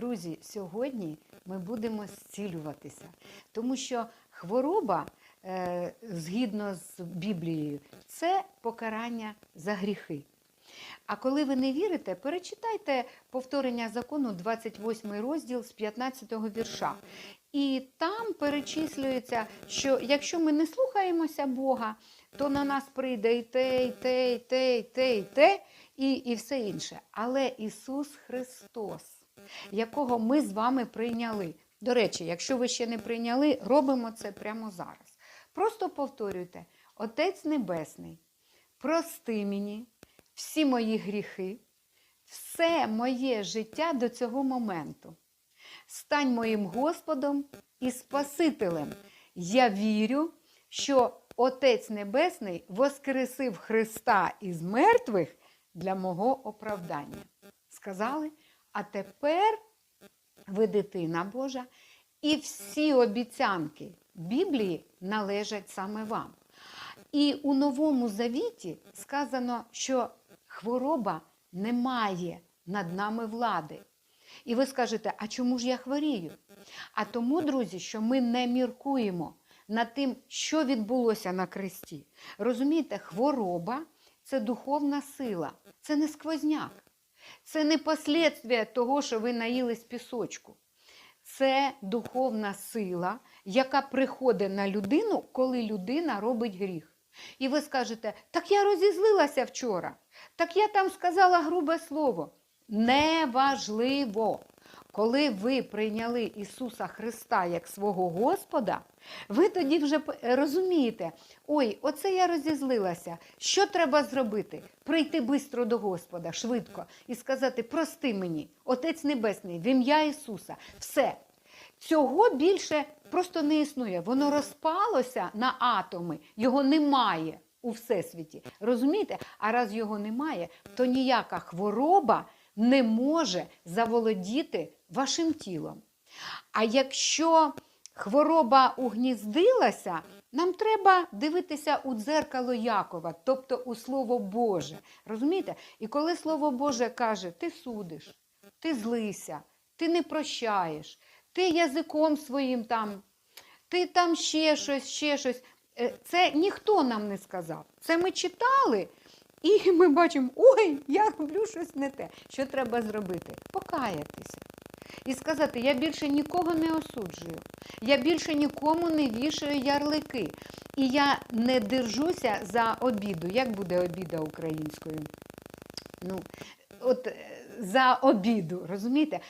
Друзі, сьогодні ми будемо зцілюватися, тому що хвороба, е, згідно з Біблією, це покарання за гріхи. А коли ви не вірите, перечитайте повторення закону, 28 розділ з 15 вірша. І там перечислюється, що якщо ми не слухаємося Бога, то на нас прийде і те, і те, і те, і те, і те, і, і все інше. Але Ісус Христос, якого ми з вами прийняли. До речі, якщо ви ще не прийняли, робимо це прямо зараз. Просто повторюйте: Отець Небесний, прости мені всі мої гріхи, все моє життя до цього моменту. Стань моїм Господом і Спасителем. Я вірю, що Отець Небесний воскресив Христа із мертвих для мого оправдання. Сказали, а тепер ви дитина Божа, і всі обіцянки Біблії належать саме вам. І у Новому Завіті сказано, що хвороба не має над нами влади. І ви скажете, а чому ж я хворію? А тому, друзі, що ми не міркуємо над тим, що відбулося на кресті. Розумієте, хвороба це духовна сила, це не сквозняк, це не послідствія того, що ви наїлись пісочку. Це духовна сила, яка приходить на людину, коли людина робить гріх. І ви скажете, так я розізлилася вчора, так я там сказала грубе слово. Неважливо. Коли ви прийняли Ісуса Христа як свого Господа, ви тоді вже розумієте, ой, оце я розізлилася. Що треба зробити? Прийти швидко до Господа, швидко, і сказати: прости мені, Отець Небесний, в ім'я Ісуса. Все. Цього більше просто не існує. Воно розпалося на атоми, його немає у всесвіті. Розумієте? А раз його немає, то ніяка хвороба не може заволодіти вашим тілом. А якщо хвороба угніздилася, нам треба дивитися у дзеркало Якова, тобто у Слово Боже. Розумієте? І коли Слово Боже каже, ти судиш, ти злися, ти не прощаєш, ти язиком своїм там, ти там ще щось, ще щось. Е, Це ніхто нам не сказав. Це ми читали, і ми бачимо, ой, я роблю щось не те. Що треба зробити? Покаятися. І сказати, я більше нікого не осуджую, я більше нікому не вішаю ярлики. І я не держуся за обіду. Як буде обіда українською? Ну, от е, за обіду, розумієте?